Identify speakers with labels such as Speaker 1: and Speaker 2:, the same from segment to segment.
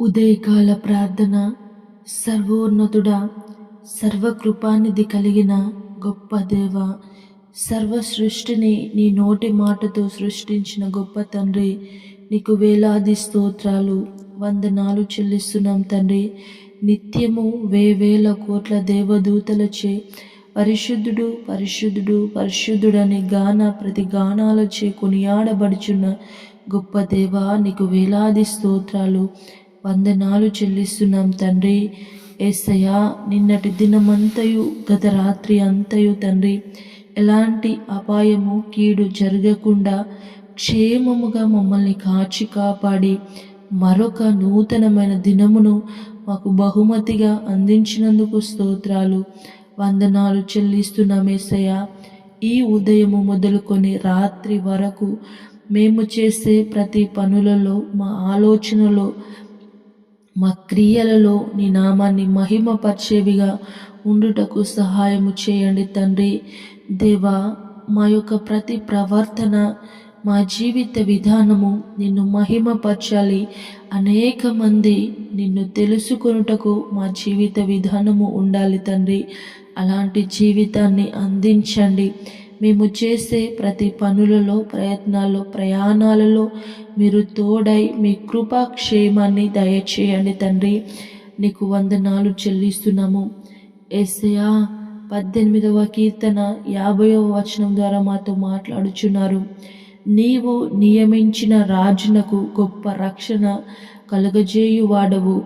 Speaker 1: ఉదయకాల ప్రార్థన సర్వోన్నతుడా సర్వకృపానిధి కలిగిన గొప్ప దేవ సర్వ సృష్టిని నీ నోటి మాటతో సృష్టించిన గొప్ప తండ్రి నీకు వేలాది స్తోత్రాలు వందనాలు చెల్లిస్తున్నాం తండ్రి. నిత్యము వేవేల కోట్ల దేవదూతలచే పరిశుద్ధుడు పరిశుద్ధుడు పరిశుద్ధుడని గాన ప్రతి గానాలచే కొనియాడబడుచున్న గొప్ప దేవ నీకు వేలాది స్తోత్రాలు వందనాలు చెల్లిస్తున్నాం తండ్రి. ఏసయ్యా నిన్నటి దినమంతయు గత రాత్రి అంతయు తండ్రి ఎలాంటి అపాయము కీడు జరగకుండా క్షేమముగా మమ్మల్ని కాచి కాపాడి మరొక నూతనమైన దినమును మాకు బహుమతిగా అందించినందుకు స్తోత్రాలు. వందనాలు చెల్లిస్తున్నాం ఏసయ్య. ఈ ఉదయము మొదలుకొని రాత్రి వరకు మేము చేసే ప్రతి పనులలో మా ఆలోచనలో మా క్రియలలో నీ నామాన్ని మహిమపరిచేవిగా ఉండుటకు సహాయము చేయండి తండ్రి. దేవా మా యొక్క ప్రతి ప్రవర్తన మా జీవిత విధానము నిన్ను మహిమపరచాలి. అనేక మంది నిన్ను తెలుసుకొనుటకు మా జీవిత విధానము ఉండాలి తండ్రి. అలాంటి జీవితాన్ని అందించండి. మేము చేసే ప్రతి పనులలో ప్రయత్నాల్లో ప్రయాణాలలో మీరు తోడై మీ కృపాక్షేమాన్ని దయచేయండి తండ్రి. నీకు వందనాలు చెల్లిస్తున్నాము. ఎస్యా పద్దెనిమిదవ కీర్తన యాభైవ వచనం ద్వారా మాతో మాట్లాడుచున్నారు. నీవు నియమించిన రాజునకు గొప్ప రక్షణ కలుగజేయువాడవు.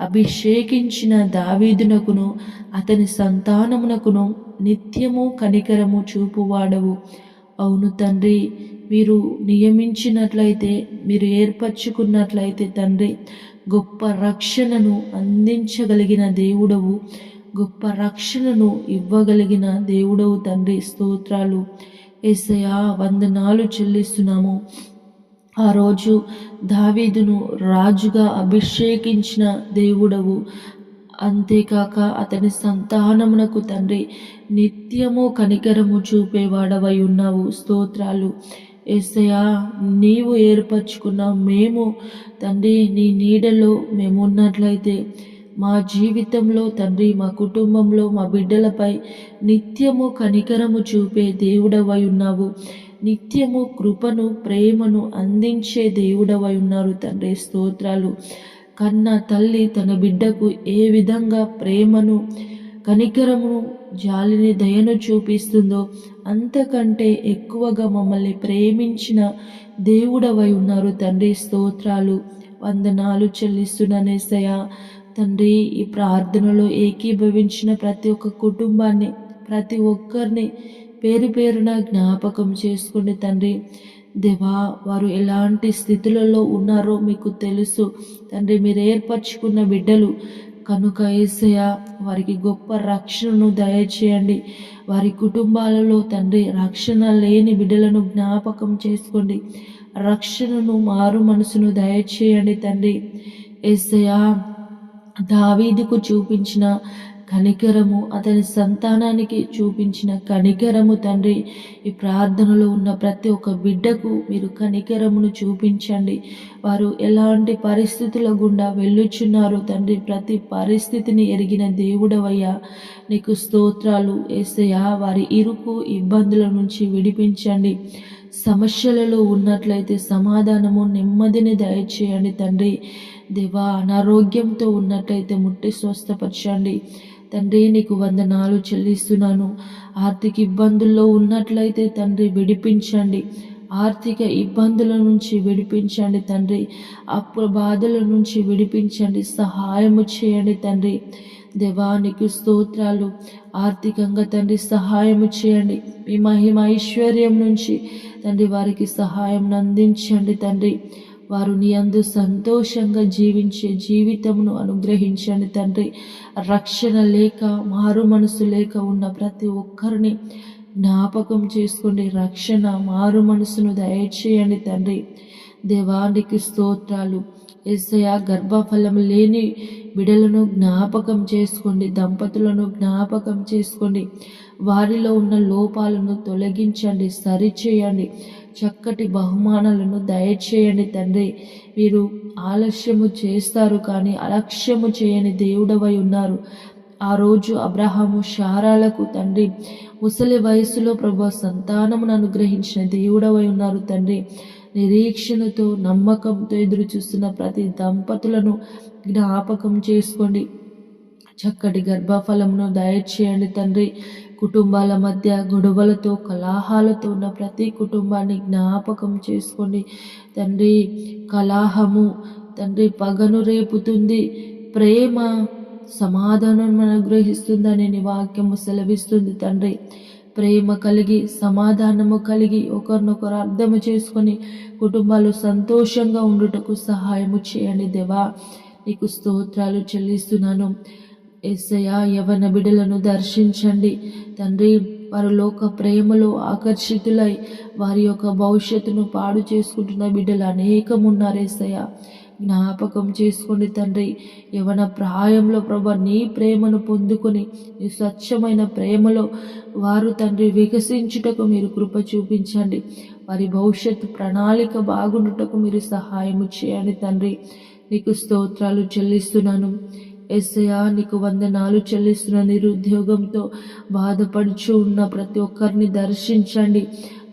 Speaker 1: అభిషేకించిన దావీదునకును అతని సంతానమునకును నిత్యము కనికరము చూపువాడవు. అవును తండ్రి మీరు నియమించినట్లయితే మీరు ఏర్పరచుకున్నట్లయితే తండ్రి గొప్ప రక్షణను అందించగలిగిన దేవుడవు. గొప్ప రక్షణను ఇవ్వగలిగిన దేవుడవు తండ్రి. స్తోత్రాలు. ఏసయా వందనాలు చెల్లిస్తున్నాము. ఆ రోజు దావీదును రాజుగా అభిషేకించిన దేవుడవు. అంతేకాక అతని సంతానమునకు తండ్రి నిత్యము కనికరము చూపేవాడవై ఉన్నావు. స్తోత్రాలు. ఏసయా నీవు ఏర్పరచుకున్న మేము తండ్రి నీ నీడలో మేము ఉన్నట్లయితే మా జీవితంలో తండ్రి మా కుటుంబంలో మా బిడ్డలపై నిత్యము కనికరము చూపే దేవుడవై ఉన్నావు. నిత్యము కృపను ప్రేమను అందించే దేవుడవై ఉన్నారు తండ్రి. స్తోత్రాలు. కన్న తల్లి తన బిడ్డకు ఏ విధంగా ప్రేమను కనికరమును జాలిని దయను చూపిస్తుందో అంతకంటే ఎక్కువగా మమ్మల్ని ప్రేమించిన దేవుడవై ఉన్నారు తండ్రి. స్తోత్రాలు. వందనాలు చెల్లిస్తున్నానేసయా తండ్రి ఈ ప్రార్థనలో ఏకీభవించిన ప్రతి ఒక్క కుటుంబాన్ని ప్రతి ఒక్కరిని పేరు పేరున జ్ఞాపకం చేసుకోండి తండ్రి దేవా వారు ఎలాంటి స్థితులలో ఉన్నారో మీకు తెలుసు. తండ్రి మీరు ఏర్పరచుకున్న బిడ్డలు కనుక ఏసయ వారికి గొప్ప రక్షణను దయచేయండి. వారి కుటుంబాలలో తండ్రి రక్షణ లేని బిడ్డలను జ్ఞాపకం చేసుకోండి. రక్షణను మారు మనసును దయచేయండి తండ్రి. ఏసయ దావీదుకు చూపించిన కనికరము అతని సంతానానికి చూపించిన కనికరము తండ్రి ఈ ప్రార్థనలో ఉన్న ప్రతి ఒక్క బిడ్డకు మీరు కనికరమును చూపించండి. వారు ఎలాంటి పరిస్థితుల గుండా వెళ్ళుచున్నారు తండ్రి ప్రతి పరిస్థితిని ఎరిగిన దేవుడవయ్యా. నీకు స్తోత్రాలు ఏసయ్యా. వారి ఇరుకు ఇబ్బందుల నుంచి విడిపించండి. సమస్యలలో ఉన్నట్లయితే సమాధానము నెమ్మదిని దయచేయండి తండ్రి. దేవా అనారోగ్యంతో ఉన్నట్లయితే ముట్టి స్వస్థపరచండి. తండ్రి నీకు వందనాలు చెల్లిస్తున్నాను. ఆర్థిక ఇబ్బందుల్లో ఉన్నట్లయితే తండ్రి విడిపించండి. ఆర్థిక ఇబ్బందుల నుంచి విడిపించండి తండ్రి. అప్పు బాధల నుంచి విడిపించండి. సహాయము చేయండి తండ్రి. దేవానికి స్తోత్రాలు. ఆర్థికంగా తండ్రి సహాయము చేయండి. మీ మహిమ ఐశ్వర్యం నుంచి తండ్రి వారికి సహాయం అందించండి తండ్రి. వారు నీ అందు సంతోషంగా జీవించే జీవితమును అనుగ్రహించండి తండ్రి. రక్షణ లేక మారు మనసు లేక ఉన్న ప్రతి ఒక్కరిని జ్ఞాపకం చేసుకోండి. రక్షణ మారు మనసును దయచేయండి తండ్రి. దేవానికి స్తోత్రాలు. ఎస్సయ గర్భఫలం లేని బిడలను జ్ఞాపకం చేసుకోండి దంపతులను జ్ఞాపకం చేసుకోండి. వారిలో ఉన్న లోపాలను తొలగించండి సరిచేయండి. చక్కటి బహుమానాలను దయచేయండి తండ్రి. మీరు ఆలస్యము చేస్తారు కానీ అలక్ష్యము చేయని దేవుడవై ఉన్నారు. ఆ రోజు అబ్రహాము శారాలకు తండ్రి ముసలి వయసులో ప్రభు సంతానమును అనుగ్రహించిన దేవుడవై ఉన్నారు తండ్రి. నిరీక్షణతో నమ్మకంతో ఎదురు చూస్తున్న ప్రతి దంపతులను జ్ఞాపకం చేసుకోండి. చక్కటి గర్భఫలంను దయచేయండి తండ్రి. కుటుంబాల మధ్య గొడవలతో కలాహాలతో ఉన్న ప్రతి కుటుంబాన్ని జ్ఞాపకం చేసుకోండి. తండ్రి కలాహము తండ్రి పగను రేపుతుంది. ప్రేమ సమాధానం అనుగ్రహిస్తుందని నీ వాక్యము సెలవిస్తుంది తండ్రి. ప్రేమ కలిగి సమాధానము కలిగి ఒకరినొకరు అర్థము చేసుకొని కుటుంబాలు సంతోషంగా ఉండుటకు సహాయము చేయండి దేవా నీకు స్తోత్రాలు చెల్లిస్తున్నాను. ఎస్సయ యవన బిడలను దర్శించండి. తండ్రి వారు లోక ప్రేమలో ఆకర్షితులై వారి యొక్క భవిష్యత్తును పాడు చేసుకుంటున్న బిడ్డలు అనేకమున్నారు ఎస్సయ్య జ్ఞాపకం చేసుకోండి తండ్రి. యవన ప్రాయంలో ప్రభా నీ ప్రేమను పొందుకొని నీ స్వచ్ఛమైన ప్రేమలో వారు తండ్రి వికసించుటకు మీరు కృప చూపించండి. వారి భవిష్యత్తు ప్రణాళిక బాగుండుటకు మీరు సహాయము చేయండి తండ్రి. నీకు స్తోత్రాలు చెల్లిస్తున్నాను. ఎస్ఐయా నీకు వందనాలు చెల్లిస్తున్న నిరుద్యోగంతో బాధపడుచు ఉన్న ప్రతి ఒక్కరిని దర్శించండి.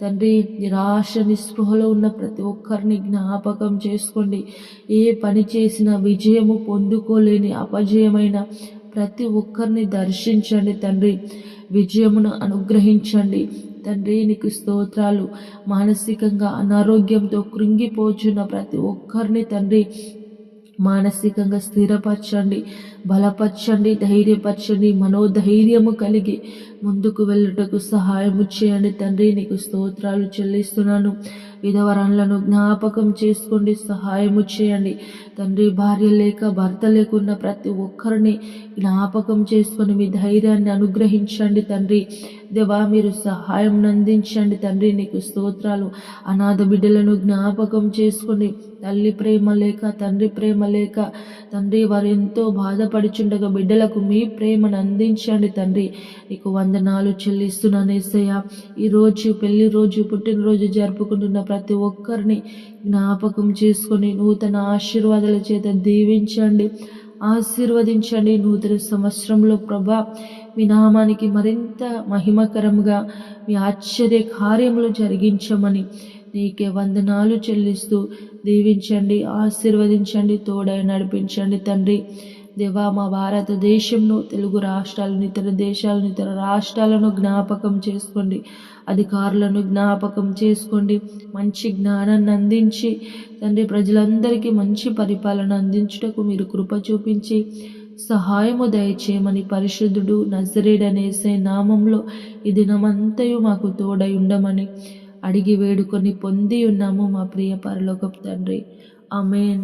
Speaker 1: తండ్రి నిరాశ నిస్పృహలో ఉన్న ప్రతి ఒక్కరిని జ్ఞాపకం చేసుకోండి. ఏ పని చేసినా విజయము పొందుకోలేని అపజయమైన ప్రతి ఒక్కరిని దర్శించండి తండ్రి. విజయమును అనుగ్రహించండి. తండ్రి నీకు స్తోత్రాలు. మానసికంగా అనారోగ్యంతో కృంగిపోచున్న ప్రతి ఒక్కరిని తండ్రి మానసికంగా స్థిరపరచండి బలపరచండి ధైర్యపరచండి మనోధైర్యము కలిగి ముందుకు వెళ్ళుటకు సహాయము చేయండి. తండ్రి నీకు స్తోత్రాలు చెల్లిస్తున్నాను. విధవరాలను జ్ఞాపకం చేసుకోండి సహాయము చేయండి. తండ్రి భార్య లేక భర్త లేకున్న ప్రతి ఒక్కరిని జ్ఞాపకం చేసుకొని మీ ధైర్యాన్ని అనుగ్రహించండి తండ్రి. దేవా మీరు సహాయం అందించండి తండ్రి. నీకు స్తోత్రాలు. అనాథ బిడ్డలను జ్ఞాపకం చేసుకొని తల్లి ప్రేమ లేక తండ్రి ప్రేమ లేక తండ్రి వారు ఎంతో బాధపడుచుండగా బిడ్డలకు మీ ప్రేమను అందించండి తండ్రి. నీకు వందనాలు చెల్లిస్తున్నాను ఏసయ్య. రోజు పెళ్ళి రోజు పుట్టినరోజు జరుపుకుంటున్న ప్రతి ఒక్కరిని జ్ఞాపకం చేసుకొని నూతన ఆశీర్వాదాల చేత దీవించండి. ఆశీర్వదించండి. నూతన సంవత్సరంలో ప్రభా మీ నామానికి మరింత మహిమకరంగా మీ ఆశ్చర్య కార్యములు జరిగించమని నీకే వందనాలు చెల్లిస్తూ దీవించండి ఆశీర్వదించండి తోడై నడిపించండి తండ్రి. దేవా మా భారతదేశంలో తెలుగు రాష్ట్రాలను ఇతర దేశాలను ఇతర రాష్ట్రాలను జ్ఞాపకం చేసుకోండి. అధికారులను జ్ఞాపకం చేసుకోండి. మంచి జ్ఞానాన్ని అందించి తండ్రి ప్రజలందరికీ మంచి పరిపాలన అందించుటకు మీరు కృప చూపించి సహాయము దయచేయమని పరిశుద్ధుడు నజరేడనేసే నామంలో ఈ దినమంతయు మాకు తోడై ఉండమని అడిగి వేడుకొని పొంది ఉన్నాము మా ప్రియ పరలోకపు తండ్రి. అమేన్